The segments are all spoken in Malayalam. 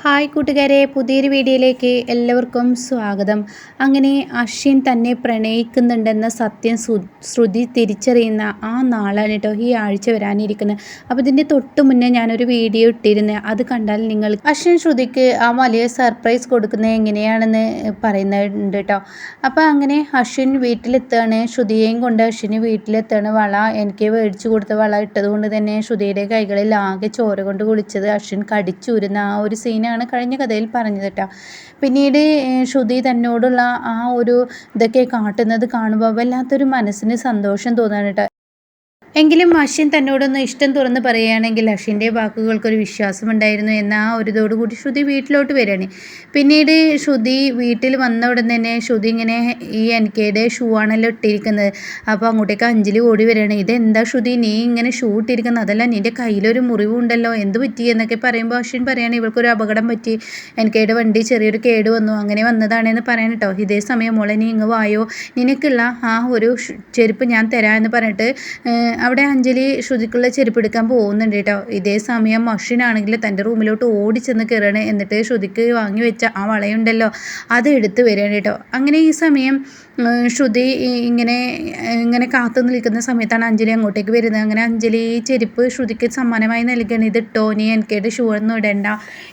ഹായ് കൂട്ടുകാരെ പുതിയൊരു വീഡിയോയിലേക്ക് എല്ലാവർക്കും സ്വാഗതം. അങ്ങനെ അശ്വിൻ തന്നെ പ്രണയിക്കുന്നുണ്ടെന്ന സത്യം ശ്രുതി തിരിച്ചറിയുന്ന ആ നാളാണ് കേട്ടോ ഈ ആഴ്ച വരാനിരിക്കുന്നത്. അപ്പോൾ ഇതിന്റെ തൊട്ട് മുന്നേ ഞാനൊരു വീഡിയോ ഇട്ടിരുന്നത് അത് കണ്ടാൽ നിങ്ങൾ അശ്വിൻ ശ്രുതിക്ക് ആ വലിയ സർപ്രൈസ് കൊടുക്കുന്നത് എങ്ങനെയാണെന്ന് പറയുന്നുണ്ട് കേട്ടോ. അപ്പോൾ അങ്ങനെ അശ്വിൻ വീട്ടിലെത്തുകയാണ് ശ്രുതിയെയും കൊണ്ട് അശ്വിന് വീട്ടിലെത്തുകയാണ് വള എനിക്ക് മേടിച്ചു കൊടുത്ത വള ഇട്ടതുകൊണ്ട് തന്നെ ശ്രുതിയുടെ കൈകളിൽ ആകെ ചോര കൊണ്ട് കുളിച്ചത് അശ്വിൻ കടിച്ചൂരുന്ന ആ ഒരു സീനാണ് തന്നെയാണ് കഴിഞ്ഞ കഥയിൽ പറഞ്ഞത് കേട്ടോ. പിന്നീട് ശ്രുതി തന്നോടുള്ള ആ ഒരു ഇതൊക്കെ കാട്ടുന്നത് കാണുമ്പോൾ വല്ലാത്തൊരു മനസ്സിന് സന്തോഷം തോന്നാണ് കേട്ടോ. എങ്കിലും അശ്വിൻ തന്നോടൊന്ന് ഇഷ്ടം തുറന്ന് പറയുകയാണെങ്കിൽ അശ്വിന്റെ വാക്കുകൾക്കൊരു വിശ്വാസമുണ്ടായിരുന്നു എന്ന ആ ഒരു ഇതോടുകൂടി ശ്രുതി വീട്ടിലോട്ട് വരികയാണ്. പിന്നീട് ശ്രുതി വീട്ടിൽ വന്ന ഉടൻ തന്നെ ശ്രുതി ഇങ്ങനെ ഈ എൻ കെയുടെ ഷൂ ആണല്ലോ ഇട്ടിരിക്കുന്നത്. അപ്പോൾ അങ്ങോട്ടേക്ക് അഞ്ജലി ഓടി വരികയാണ്. ഇതെന്താ ശ്രുതി നീ ഇങ്ങനെ ഷൂ ഇട്ടിരിക്കുന്നത്? അതല്ല നിന്റെ കയ്യിലൊരു മുറിവുണ്ടല്ലോ. എന്ത് പറ്റി എന്നൊക്കെ പറയുമ്പോൾ അശ്വിൻ പറയുകയാണ് ഇവൾക്കൊരു അപകടം പറ്റി. എൻ കെയുടെ വണ്ടി ചെറിയൊരു കേട് വന്നു. അങ്ങനെ വന്നതാണെന്ന് പറയാൻ കേട്ടോ ഇതേ സമയം മോളെ നീ ഇങ്ങ് വായോ? നിനക്കുള്ള ആ ഒരു ചെരുപ്പ് ഞാൻ തരാമെന്ന് പറഞ്ഞിട്ട് അവിടെ അഞ്ജലി ശ്രുതിക്കുള്ള ചെരുപ്പ് എടുക്കാൻ പോകുന്നുണ്ട് കേട്ടോ. ഇതേ സമയം മഷിനാണെങ്കിൽ തന്റെ റൂമിലോട്ട് ഓടിച്ചെന്ന് കയറണേ. എന്നിട്ട് ശ്രുതിക്ക് വാങ്ങി വെച്ച ആ വളയുണ്ടല്ലോ അത് എടുത്ത് വരികയാണ് കേട്ടോ. അങ്ങനെ ഈ സമയം ശ്രുതി ഇങ്ങനെ ഇങ്ങനെ കാത്തു നിൽക്കുന്ന സമയത്താണ് അഞ്ജലി അങ്ങോട്ടേക്ക് വരുന്നത്. അങ്ങനെ അഞ്ജലി ഈ ചെരുപ്പ് ശ്രുതിക്ക് സമ്മാനമായി നൽകുകയാണ്. ഇതിട്ടോ നീ എനിക്കേട്ട് ഷൂ ഒന്നും ഇടണ്ട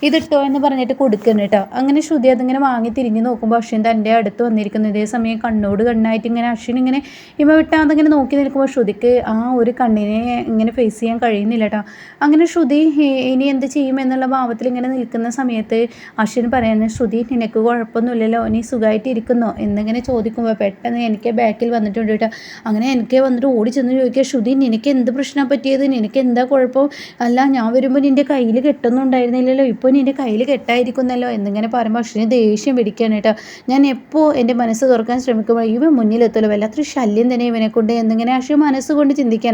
ഇതിട്ടോ എന്ന് പറഞ്ഞിട്ട് കൊടുക്കണം കേട്ടോ. അങ്ങനെ ശ്രുതി അതിങ്ങനെ വാങ്ങി തിരിഞ്ഞ് നോക്കുമ്പോൾ അശ്വിൻ തന്റെ അടുത്ത് വന്നിരിക്കുന്നു. ഇതേ സമയം കണ്ണോട് കണ്ണായിട്ട് ഇങ്ങനെ അശ്വിൻ ഇങ്ങനെ ഇമ വിട്ടാതിങ്ങനെ നോക്കി നിൽക്കുമ്പോൾ ശ്രുതിക്ക് ആ ഒരു കണ്ണിനെ ഇങ്ങനെ ഫേസ് ചെയ്യാൻ കഴിയുന്നില്ല കേട്ടോ അങ്ങനെ ശ്രുതി ഇനി എന്ത് ചെയ്യും എന്നുള്ള ഭാവത്തിൽ ഇങ്ങനെ നിൽക്കുന്ന സമയത്ത് അശ്വിൻ പറയുന്നത് ശ്രുതി നിനക്ക് കുഴപ്പമൊന്നുമില്ലല്ലോ നീ സുഖമായിട്ട് ഇരിക്കുന്നോ എന്നിങ്ങനെ ചോദിക്കുമ്പോൾ പെട്ടെന്ന് എനിക്ക് ബാക്കിൽ വന്നിട്ടുണ്ട് കേട്ടോ. അങ്ങനെ എനിക്ക് വന്നിട്ട് ഓടി ചെന്ന് ചോദിക്കുക ശ്രുതി നിനക്ക് എന്ത് പ്രശ്നം പറ്റിയത്? നിനക്ക് എന്താ കുഴപ്പം? അല്ല ഞാൻ വരുമ്പോൾ നിന്റെ കയ്യിൽ കെട്ടൊന്നും ഇപ്പോൾ നിന്റെ കയ്യിൽ കെട്ടായിരിക്കുന്നല്ലോ എന്നിങ്ങനെ പറയുമ്പോൾ അശ്വിന് ദേഷ്യം പിടിക്കുകയാണ് കേട്ടോ. ഞാൻ എപ്പോൾ എന്റെ മനസ്സ് തുറക്കാൻ ശ്രമിക്കുമ്പോൾ ഇവ മുന്നിലെത്തുമല്ലോ വല്ലാത്തൊരു ശല്യം തന്നെ ഇവനെ കൊണ്ട് എന്നിങ്ങനെ അശ്വിൻ മനസ്സുകൊണ്ട് ചിന്തിക്കണം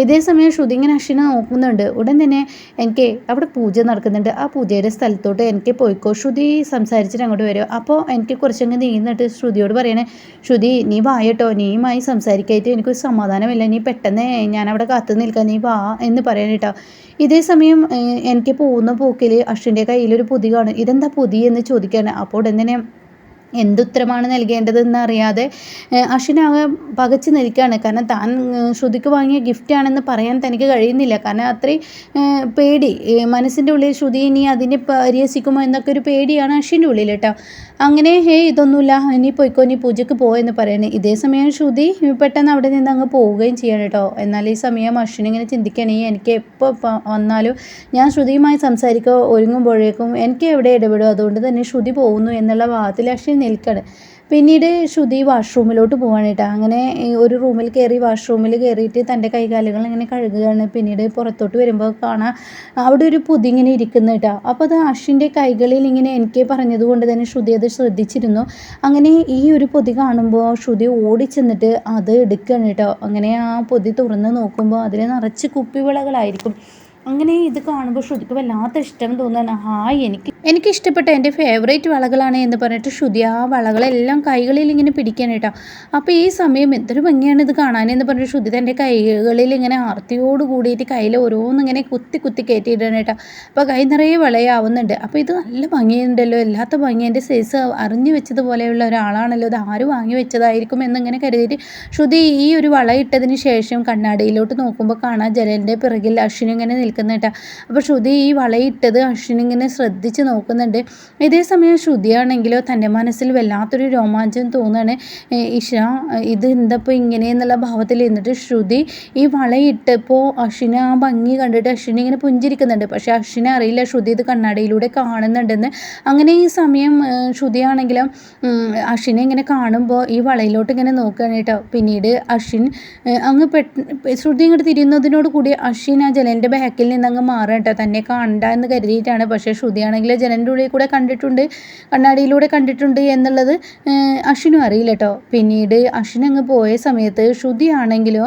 ഇതേ സമയം ശ്രുതി ഇങ്ങനെ അശ്വിനെ നോക്കുന്നുണ്ട്. ഉടൻ തന്നെ എനിക്ക് അവിടെ പൂജ നടക്കുന്നുണ്ട്. ആ പൂജയുടെ സ്ഥലത്തോട്ട് എനിക്ക് പോയിക്കോ. ശ്രുതി സംസാരിച്ചിട്ട് അങ്ങോട്ട് വരും അപ്പോൾ എനിക്ക് കുറച്ചങ്ങ് നീന്നിട്ട് ശ്രുതിയോട് പറയണേ ശ്രുതി നീ വായട്ടോ നീയുമായി സംസാരിക്കായിട്ട് എനിക്കൊരു സമാധാനമില്ല. നീ പെട്ടെന്ന് ഞാൻ അവിടെ കാത്തു നിൽക്കാൻ നീ വാ എന്ന് പറയാൻ കേട്ടോ. ഇതേ സമയം എനിക്ക് പോകുന്ന പോക്കിൽ അശ്വിന്റെ കയ്യിലൊരു പൊതി കാണും ഇതെന്താ പൊതി എന്ന് ചോദിക്കുകയാണ് അപ്പോൾ ഉടൻ തന്നെ എന്തുത്തരമാണ് നൽകേണ്ടതെന്ന് അറിയാതെ അശ്വിനാകെ പകച്ചു നിൽക്കുകയാണ്. കാരണം താൻ ശ്രുതിക്ക് വാങ്ങിയ ഗിഫ്റ്റാണെന്ന് പറയാൻ തനിക്ക് കഴിയുന്നില്ല. കാരണം അത്രയും പേടി. മനസ്സിന്റെ ഉള്ളിൽ ശ്രുതി ഇനി അതിനെ പരിഹസിക്കുമോ എന്നൊക്കെ ഒരു പേടിയാണ് അശ്വിന്റെ ഉള്ളിൽ കേട്ടോ. അങ്ങനെ ഹേ ഇതൊന്നുമില്ല. ഇനി പോയിക്കോ നീ പൂജയ്ക്ക് പോകുമെന്ന് പറയണേ. ഇതേ സമയം ശ്രുതി പെട്ടെന്ന് അവിടെ നിന്ന് അങ്ങ് പോവുകയും ചെയ്യണം കേട്ടോ. എന്നാൽ ഈ സമയം അശ്വിൻ ഇങ്ങനെ ചിന്തിക്കണേ എനിക്ക് എപ്പോൾ വന്നാലും ഞാൻ ശ്രുതിയുമായി സംസാരിക്കുക ഒരുങ്ങുമ്പോഴേക്കും എനിക്ക് എവിടെ ഇടപെടും? അതുകൊണ്ട് തന്നെ ശ്രുതി പോകുന്നു എന്നുള്ള ഭാഗത്തിൽ അശ്വിൻ നിൽക്കണം. പിന്നീട് ശ്രുതി വാഷ്റൂമിലോട്ട് പോവാണ് കേട്ടോ അങ്ങനെ ഒരു റൂമിൽ കയറി വാഷ്റൂമിൽ കയറിയിട്ട് തന്റെ കൈകാലുകൾ ഇങ്ങനെ കഴുകുകയാണ്. പിന്നീട് പുറത്തോട്ട് വരുമ്പോൾ കാണാം അവിടെ ഒരു പുതി ഇങ്ങനെ ഇരിക്കുന്നു കേട്ടോ അപ്പോൾ അത് അഷിന്റെ കൈകളിൽ ഇങ്ങനെ എനിക്ക് പറഞ്ഞതുകൊണ്ട് തന്നെ ശ്രുതി അത് ശ്രദ്ധിച്ചിരുന്നു. അങ്ങനെ ഈ ഒരു പൊതി കാണുമ്പോൾ ശ്രുതി ഓടിച്ചെന്നിട്ട് അത് എടുക്കുകയാണ് കേട്ടോ അങ്ങനെ ആ പൊതി തുറന്ന് നോക്കുമ്പോൾ അതിൽ നിറച്ച് കുപ്പിവിളകളായിരിക്കും. അങ്ങനെ ഇത് കാണുമ്പോൾ ശ്രുതിക്ക് വല്ലാത്ത ഇഷ്ടം തോന്നുകയാണ്. ഹായ് എനിക്ക് എനിക്ക് ഇഷ്ടപ്പെട്ട എന്റെ ഫേവറേറ്റ് വളകളാണ് എന്ന് പറഞ്ഞിട്ട് ശ്രുതി ആ വളകളെല്ലാം കൈകളിൽ ഇങ്ങനെ പിടിക്കാൻ കേട്ടോ. അപ്പോൾ ഈ സമയം എന്തൊരു ഭംഗിയാണ് ഇത് കാണാൻ എന്ന് പറഞ്ഞിട്ട് ശ്രുതി തന്റെ കൈകളിൽ ഇങ്ങനെ ആർത്തിയോട് കൂടിയിട്ട് കയ്യിൽ ഓരോന്നിങ്ങനെ കുത്തി കുത്തി കയറ്റിയിടാണ് കേട്ടോ. അപ്പോൾ കൈ നിറയെ വളയാവുന്നുണ്ട്. അപ്പോൾ ഇത് നല്ല ഭംഗിയുണ്ടല്ലോ. എല്ലാത്ത ഭംഗി. എന്റെ സൈസ് അറിഞ്ഞു വെച്ചതുപോലെയുള്ള ഒരാളാണല്ലോ. ഇത് ആര് വാങ്ങി വെച്ചതായിരിക്കും എന്നിങ്ങനെ കരുതിയിട്ട് ശ്രുതി ഈ ഒരു വള ഇട്ടതിന് ശേഷം കണ്ണാടിയിലോട്ട് നോക്കുമ്പോൾ കാണാൻ ജലന്റെ പിറകിൽ അശ്വിനിങ്ങനെ നിൽക്കും നിൽക്കുന്നത് കേട്ടോ. അപ്പോൾ ശ്രുതി ഈ വളയിട്ടത് അശ്വിൻ ഇങ്ങനെ ശ്രദ്ധിച്ച് നോക്കുന്നുണ്ട്. ഇതേ സമയം ശ്രുതിയാണെങ്കിലോ തന്റെ മനസ്സിൽ വല്ലാത്തൊരു രോമാഞ്ചം തോന്നുകയാണ്. ഇഷ ഇത് എന്തപ്പോൾ ഇങ്ങനെ എന്നുള്ള ഭാവത്തിൽ എന്നിട്ട് ശ്രുതി ഈ വളയിട്ടപ്പോൾ അശ്വിന് ആ ഭംഗി കണ്ടിട്ട് അശ്വിനി ഇങ്ങനെ പുഞ്ചിരിക്കുന്നുണ്ട്. പക്ഷേ അശ്വിനെ അറിയില്ല ശ്രുതി ഇത് കണ്ണാടിയിലൂടെ കാണുന്നുണ്ടെന്ന്. അങ്ങനെ ഈ സമയം ശ്രുതിയാണെങ്കിലും അശ്വിനെ ഇങ്ങനെ കാണുമ്പോൾ ഈ വളയിലോട്ട് ഇങ്ങനെ നോക്കുകയാണ് കേട്ടോ. പിന്നീട് അശ്വിൻ അങ്ങ് പെട്ട് ശ്രുതി ഇങ്ങോട്ട് തിരിയുന്നതിനോട് കൂടി അശ്വിൻ ആ ജലന്റെ ബാക്കിൽ ബാക്കിൽ നിന്ന് അങ്ങ് മാറുക കേട്ടോ തന്നെ കാണണ്ട എന്ന് കരുതിയിട്ടാണ്. പക്ഷേ ശ്രുതിയാണെങ്കിൽ ജനന്റെ ഉള്ളിൽ കൂടെ കണ്ടിട്ടുണ്ട്. കണ്ണാടിയിലൂടെ കണ്ടിട്ടുണ്ട് എന്നുള്ളത് അശ്വിനും അറിയില്ല കേട്ടോ പിന്നീട് അശ്വിൻ അങ്ങ് പോയ സമയത്ത് ശ്രുതി ആണെങ്കിലോ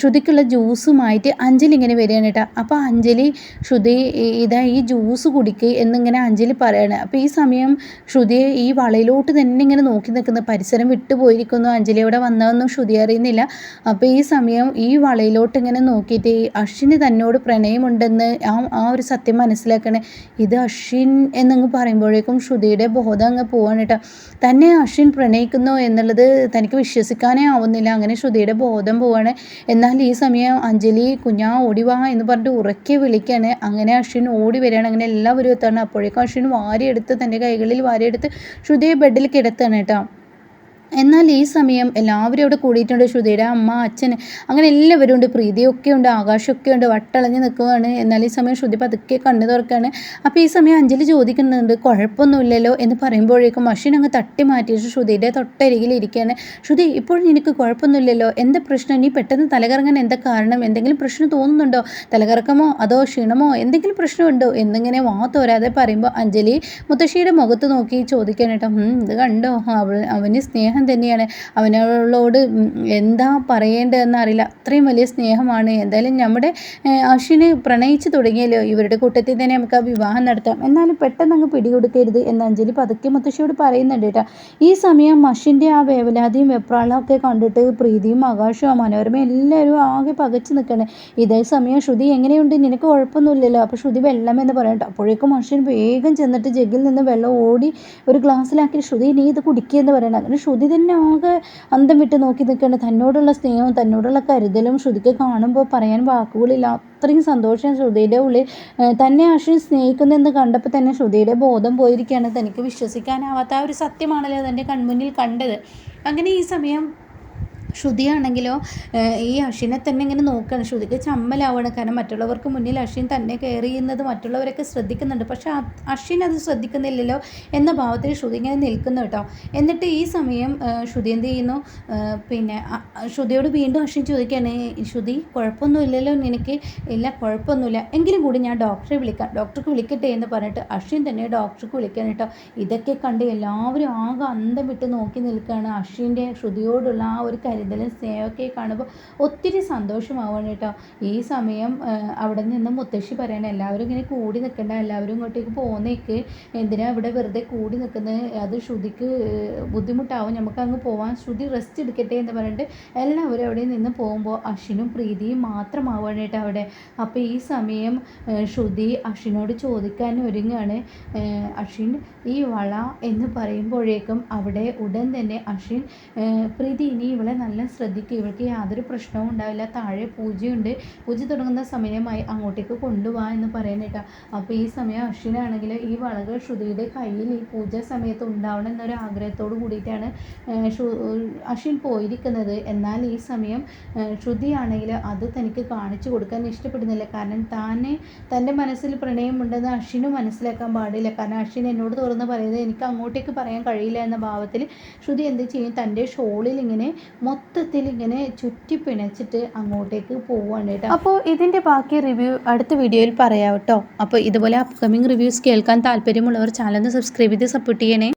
ശ്രുതിക്കുള്ള ജ്യൂസുമായിട്ട് അഞ്ജലി ഇങ്ങനെ വരികയാണ് കേട്ടോ അപ്പോൾ അഞ്ജലി ശ്രുതി ഇതാ ഈ ജ്യൂസ് കുടിക്ക് എന്നിങ്ങനെ അഞ്ജലി പറയാണ്. അപ്പോൾ ഈ സമയം ശ്രുതിയെ ഈ വളയിലോട്ട് തന്നെ ഇങ്ങനെ നോക്കി നിൽക്കുന്ന. പരിസരം വിട്ടുപോയിരിക്കുന്നു അഞ്ജലി അവിടെ വന്നതൊന്നും ശ്രുതി അറിയുന്നില്ല. അപ്പോൾ ഈ സമയം ഈ വളയിലോട്ട് ഇങ്ങനെ നോക്കിയിട്ട് അശ്വിന് തന്നോട് പ്രണയം ഉണ്ടെന്ന് ആ ആ ഒരു സത്യം മനസ്സിലാക്കണേ. ഇത് അശ്വിൻ എന്നങ്ങ് പറയുമ്പോഴേക്കും ശ്രുതിയുടെ ബോധം അങ്ങ് പോവാണ് കേട്ടോ. തന്നെ അശ്വിൻ പ്രണയിക്കുന്നു എന്നുള്ളത് തനിക്ക് വിശ്വസിക്കാനേ ആവുന്നില്ല. അങ്ങനെ ശ്രുതിയുടെ ബോധം പോവാണ്. എന്നാൽ ഈ സമയം അഞ്ജലി കുഞ്ഞാ ഓടി വാ എന്ന് പറഞ്ഞിട്ട് ഉറക്കെ വിളിക്കുകയാണ് അങ്ങനെ അശ്വിൻ ഓടി വരികയാണ്. അങ്ങനെ എല്ലാവരും എത്താണ്. അപ്പോഴേക്കും അശ്വിൻ വാരിയെടുത്ത് തന്റെ കൈകളിൽ വാരിയെടുത്ത് ശ്രുതിയെ ബെഡിൽ കിടത്താണ് കേട്ടോ. എന്നാൽ ഈ സമയം എല്ലാവരും അവിടെ കൂടിയിട്ടുണ്ട്. ശ്രുതിയുടെ അമ്മ അച്ഛൻ അങ്ങനെ എല്ലാവരും ഉണ്ട്. പ്രീതിയൊക്കെ ഉണ്ട് ആകാശമൊക്കെ ഉണ്ട്. വട്ടളഞ്ഞ് നിൽക്കുകയാണ്. എന്നാൽ ഈ സമയം ശ്രുതി പതുക്കെ കണ്ണു തുറക്കുകയാണ്. അപ്പോൾ ഈ സമയം അഞ്ജലി ചോദിക്കുന്നുണ്ട് കുഴപ്പമൊന്നുമില്ലല്ലോ? എന്ന് പറയുമ്പോഴേക്കും മഷീൻ അങ്ങ് തട്ടി മാറ്റിയിട്ട് ശ്രുതിയുടെ തൊട്ടരികിൽ ഇരിക്കുകയാണ്. ശ്രുതി ഇപ്പോഴും എനിക്ക് കുഴപ്പമൊന്നുമില്ലല്ലോ? എന്താ പ്രശ്നം? നീ പെട്ടെന്ന് തലകറങ്ങാൻ എന്താ കാരണം? എന്തെങ്കിലും പ്രശ്നം തോന്നുന്നുണ്ടോ? തലകറക്കമോ? അതോ ക്ഷീണമോ? എന്തെങ്കിലും പ്രശ്നമുണ്ടോ? എന്നിങ്ങനെ വാ തോരാതെ പറയുമ്പോൾ അഞ്ജലി മുത്തശ്ശിയുടെ മുഖത്ത് നോക്കി ചോദിക്കാൻ കേട്ടോ. ഇത് കണ്ടോ? അവൾ അവന് സ്നേഹം തന്നെയാണ്. അവനോട് എന്താ പറയേണ്ടതെന്ന് അറിയില്ല. അത്രയും വലിയ സ്നേഹമാണ്. എന്തായാലും നമ്മുടെ അശ്വിന് പ്രണയിച്ച് തുടങ്ങിയല്ലോ. ഇവരുടെ കൂട്ടത്തിൽ തന്നെ നമുക്ക് ആ വിവാഹം നടത്താം. എന്നാലും പെട്ടെന്ന് അങ്ങ് പിടികൊടുക്കരുത് എന്ന് അഞ്ജലി പതുക്കെ മുത്തശ്ശിയോട് പറയുന്നുണ്ട് കേട്ടോ. ഈ സമയം അശ്വിന്റെ ആ വേവലാതിയും വെപ്രാളവും ഒക്കെ കണ്ടിട്ട് പ്രീതിയും ആകാശവും മനോരമയും എല്ലാവരും ആകെ പകച്ചു നിൽക്കണേ ഇതേ സമയം ശ്രുതി എങ്ങനെയുണ്ട്? നിനക്ക് കുഴപ്പമൊന്നുമില്ലല്ലോ. അപ്പോൾ ശ്രുതി വെള്ളം എന്ന് പറയട്ടോ അപ്പോഴേക്കും അശ്വിൻ വേഗം ചെന്നിട്ട് ജഗ്ഗിൽ നിന്ന് വെള്ളം ഓടി ഒരു ഗ്ലാസ്സിലാക്കി ശ്രുതി നീ ഇത് കുടിക്കുക എന്ന് പറയണം. അങ്ങനെ ശ്രുതി തന്നെ ആകെ അന്തം വിട്ട് നോക്കി നിൽക്കേണ്ട. തന്നോടുള്ള സ്നേഹവും തന്നോടുള്ള കരുതലും ശ്രുതിക്ക് കാണുമ്പോൾ പറയാൻ വാക്കുകളില്ല. അത്രയും സന്തോഷം ശ്രുതിയുടെ ഉള്ളിൽ. തന്നെ അശ്വിൻ സ്നേഹിക്കുന്നെന്ന് കണ്ടപ്പോൾ തന്നെ ശ്രുതിയുടെ ബോധം പോയിരിക്കുകയാണ്. തനിക്ക് വിശ്വസിക്കാനാവാത്ത ആ ഒരു സത്യമാണല്ലോ തന്റെ കൺമുന്നിൽ കണ്ടത്. അങ്ങനെ ഈ സമയം ശ്രുതിയാണെങ്കിലോ ഈ അഷിനെ തന്നെ ഇങ്ങനെ നോക്കുകയാണ് ശ്രുതിക്ക് ചമ്മലാവണം. കാരണം മറ്റുള്ളവർക്ക് മുന്നിൽ അഷിൻ തന്നെ കെയർ ചെയ്യുന്നത് മറ്റുള്ളവരൊക്കെ ശ്രദ്ധിക്കുന്നുണ്ട്. പക്ഷേ അഷിൻ അത് ശ്രദ്ധിക്കുന്നില്ലല്ലോ എന്ന ഭാവത്തിൽ ശ്രുതി ഇങ്ങനെ നിൽക്കുന്നു കേട്ടോ. എന്നിട്ട് ഈ സമയം ശ്രുതി എന്ത് ചെയ്യുന്നു? പിന്നെ ശ്രുതിയോട് വീണ്ടും അഷിൻ ചോദിക്കുകയാണ് ശ്രുതി കുഴപ്പമൊന്നുമില്ലല്ലോ നിനക്ക്? ഇല്ല കുഴപ്പമൊന്നുമില്ല. എങ്കിലും കൂടി ഞാൻ ഡോക്ടറെ വിളിക്കാം. ഡോക്ടർക്ക് വിളിക്കട്ടെ എന്ന് പറഞ്ഞിട്ട് അഷിൻ തന്നെ ഡോക്ടർക്ക് വിളിക്കാൻ കേട്ടോ. ഇതൊക്കെ കണ്ട് എല്ലാവരും ആകെ അന്തം വിട്ട് നോക്കി നിൽക്കുകയാണ് അഷിന്റെ ശ്രുതിയോടുള്ള ആ ഒരു കരുതൽ കരുതലും സ്നേഹമൊക്കെ കാണുമ്പോൾ ഒത്തിരി സന്തോഷമാവാണ് കേട്ടോ. ഈ സമയം അവിടെ നിന്ന് മുത്തശ്ശി പറയണം എല്ലാവരും ഇങ്ങനെ കൂടി നിൽക്കണ്ട എല്ലാവരും ഇങ്ങോട്ടേക്ക് പോകുന്നേക്ക് എന്തിനാ ഇവിടെ വെറുതെ കൂടി നിൽക്കുന്നത് അത് ശ്രുതിക്ക് ബുദ്ധിമുട്ടാവും. നമുക്ക് അങ്ങ് പോവാൻ ശ്രുതി റെസ്റ്റ് എടുക്കട്ടെ എന്ന് പറഞ്ഞിട്ട് എല്ലാവരും അവിടെ നിന്ന് പോകുമ്പോൾ അശ്വിനും പ്രീതിയും മാത്രമാവാണ് കേട്ടോ അവിടെ. അപ്പോൾ ഈ സമയം ശ്രുതി അശ്വിനോട് ചോദിക്കാൻ ഒരുങ്ങാണ്. അശ്വിൻ ഈ വള എന്ന് പറയുമ്പോഴേക്കും അവിടെ ഉടൻ തന്നെ അശ്വിൻ പ്രീതി ഇനി ഇവളെ നല്ല ശ്രദ്ധിക്കുക ഇവൾക്ക് യാതൊരു പ്രശ്നവും ഉണ്ടാവില്ല. താഴെ പൂജയുണ്ട്. പൂജ തുടങ്ങുന്ന സമയമായി അങ്ങോട്ടേക്ക് കൊണ്ടുപോവാ എന്ന് പറയുന്നിട്ടാ അപ്പോൾ ഈ സമയം അശ്വിനാണെങ്കിൽ ഈ വളകൾ ശ്രുതിയുടെ കയ്യിൽ ഈ പൂജ സമയത്ത് ഉണ്ടാവണം എന്നൊരു ആഗ്രഹത്തോട് കൂടിയിട്ടാണ് അശ്വിൻ പോയിരിക്കുന്നത്. എന്നാൽ ഈ സമയം ശ്രുതിയാണെങ്കിൽ അത് തനിക്ക് കാണിച്ചു കൊടുക്കാൻ ഇഷ്ടപ്പെടുന്നില്ല. കാരണം താനെ തന്റെ മനസ്സിൽ പ്രണയമുണ്ടെന്ന് അശ്വിന് മനസ്സിലാക്കാൻ പാടില്ല. കാരണം അശ്വിൻ എന്നോട് തുറന്ന് പറയുന്നത് എനിക്ക് അങ്ങോട്ടേക്ക് പറയാൻ കഴിയില്ല എന്ന ഭാവത്തിൽ ശ്രുതി എന്ത് ചെയ്യും? തന്റെ ഷോളിൽ ഇങ്ങനെ മൊത്തത്തിൽ ഇങ്ങനെ ചുറ്റി പിണച്ചിട്ട് അങ്ങോട്ടേക്ക് പോവുകയാണ് കേട്ടോ. അപ്പോൾ ഇതിന്റെ ബാക്കി റിവ്യൂ അടുത്ത വീഡിയോയിൽ പറയാം കേട്ടോ. അപ്പോൾ ഇതുപോലെ അപ്കമിങ് റിവ്യൂസ് കേൾക്കാൻ താല്പര്യമുള്ളവർ ചാനൽ സബ്സ്ക്രൈബ് ചെയ്ത് സപ്പോർട്ട് ചെയ്യണേ.